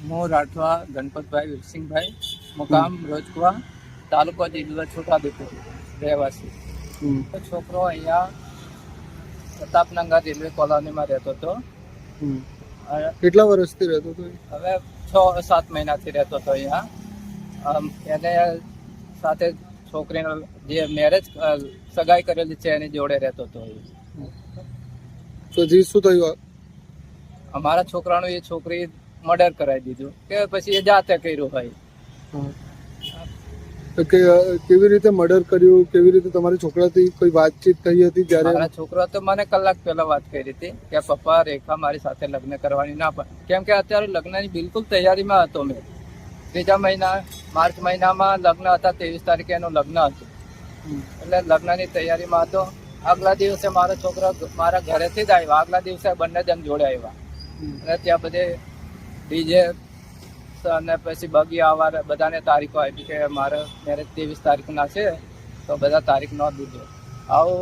હું રાઠવા ગણપતભાઈ વિરસિંહભાઈ મુકામ રોજકુવા તાલુકો જિલ્લો છોટાઉદેપુર રહેવાસી. છોકરો અહીંયા પ્રતાપનગર રેલવે કોલોનીમાં રહેતો હતો. કેટલા વર્ષથી રહેતો હતો હવે છ સાત મહિનાથી રહેતો હતો અહીંયા. એને સાથે છોકરીનો જે મેરેજ સગાઈ કરેલી છે એની જોડે રહેતો હતો તો જી શું થયું અમારા છોકરાનું એ છોકરી મર્ડર કરાવી દીધું કે પછી એ જાતે કર્યું હોય. તો કે કેવી રીતે મર્ડર કર્યું? કેવી રીતે તમારી છોકરાથી કોઈ વાતચીત થઈ હતી જ્યારે મારા છોકરો તો મને કલાક પહેલા વાત કરી હતી કે પપ્પા રેખા મારી સાથે લગ્ન કરવાની ના પણ. કેમ કે અત્યારે લગ્નની બિલકુલ તૈયારીમાં હતો મેં. ત્રીજા મહિના માર્ચ મહિનામાં લગ્ન હતા ત્રેવીસ તારીખે એનું લગ્ન હતું. એટલે લગ્નની તૈયારીમાં હતો. આગલા દિવસે મારો છોકરો મારા ઘરેથી જ આવ્યા. આગલા દિવસે બંને જણ જોડે આવ્યા. અને ત્યાં બધે ડીજે અને પછી બગી આવવા બધાને તારીખો આપી કે મારે મેરેજ ત્રેવીસ તારીખના છે, તો બધા તારીખ ન દીધો આવું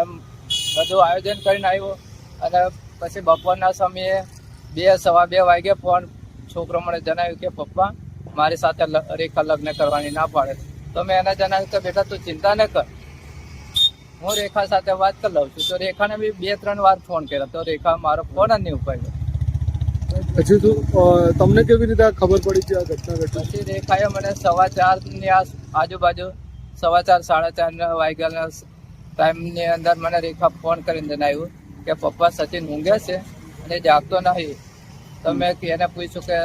એમ બધું આયોજન કરીને આવ્યો. અને પછી બપોરના સમયે બે, સવા બે વાગે ફોન છોકરો મને જણાવ્યું કે, પપ્પા, મારી સાથે રેખા લગ્ન કરવાની ના પાડે. તો મેં એને જણાવ્યું કે, બેટા, તું ચિંતા ન કર. હું રેખા સાથે વાત કરી લઉં છું. તો રેખાને બી બે, ત્રણ વાર ફોન કર્યો. તો રેખા મારો ફોન જ નહીં ઉપાડ્યો. પછી તું તમને કેવી રીતે ખબર પડી છે આ ઘટના ઘટી? પછી દેખાયો મને સવા ચારની આજુબાજુ સવા ચાર, સાડા ચાર વાગ્યાના ટાઈમની અંદર મને રેખા ફોન કરીને જણાવ્યું કે પપ્પા સચિન ઊંઘે છે અને જાગતો નહીં. તો મેં એને પૂછ્યું કે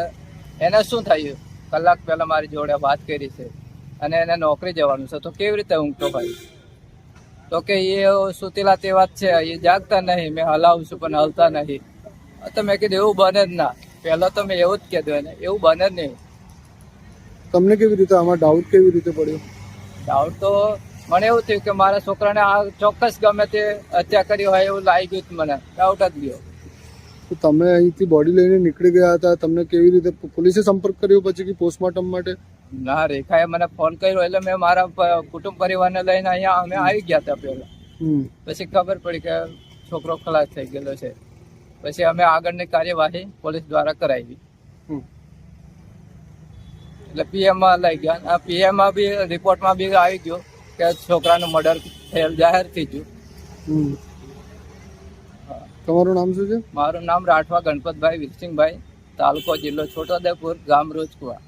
એને શું થયું? કલાક પહેલા મારી જોડે વાત કરી છે અને એને નોકરી જવાનું છે. તો કેવી રીતે ઊંઘતો ભાઈ? તો કે એ સુતેલા તેવા જ છે. એ જાગતા નહીં. મેં હલાવું છું પણ હલતા નહીં. તો મેં કીધું એવું બને જ ના. પહેલા તો મેં એવું જ કીધું એને એવું બને જ નહીં. તમને કેવી રીતે આમાં ડાઉટ કેવી રીતે પડ્યો? ડાઉટ તો મને એવું થયું કે મારા છોકરાને આ ચોક્કસ ગમે તે હત્યા કરી હોય એવું લાગી ગયું મને. ડાઉટ જ ગયો. તો તમે અહીંથી બોડી લઈને નીકળી ગયા હતા તમને કેવી રીતે પોલીસે સંપર્ક કર્યો પછી કે પોસ્ટમોર્ટમ માટે? ના રેખાએ મને ફોન કર્યો એટલે મેં મારા કુટુંબ પરિવારને લઈને અહીંયા અમે આવી ગયા હતા પહેલા. પછી ખબર પડી કે છોકરો ખલાસ થઈ ગયેલો છે. પછી અમે આગળની કાર્યવાહી પોલીસ દ્વારા કરાવી. હમ. એટલે પીએમમાં લઈ ગયા. આ પીએમમાં બી રિપોર્ટમાં બી આવી ગયો કે છોકરાનું મર્ડર થયેલ જાહેર થઈ ગયું. હમ. તમારું નામ શું છે? મારું નામ રાઠવા ગણપતભાઈ વિરસિંહભાઈ તાલુકો જિલ્લો છોટાઉદેપુર ગામ રોજકુવા.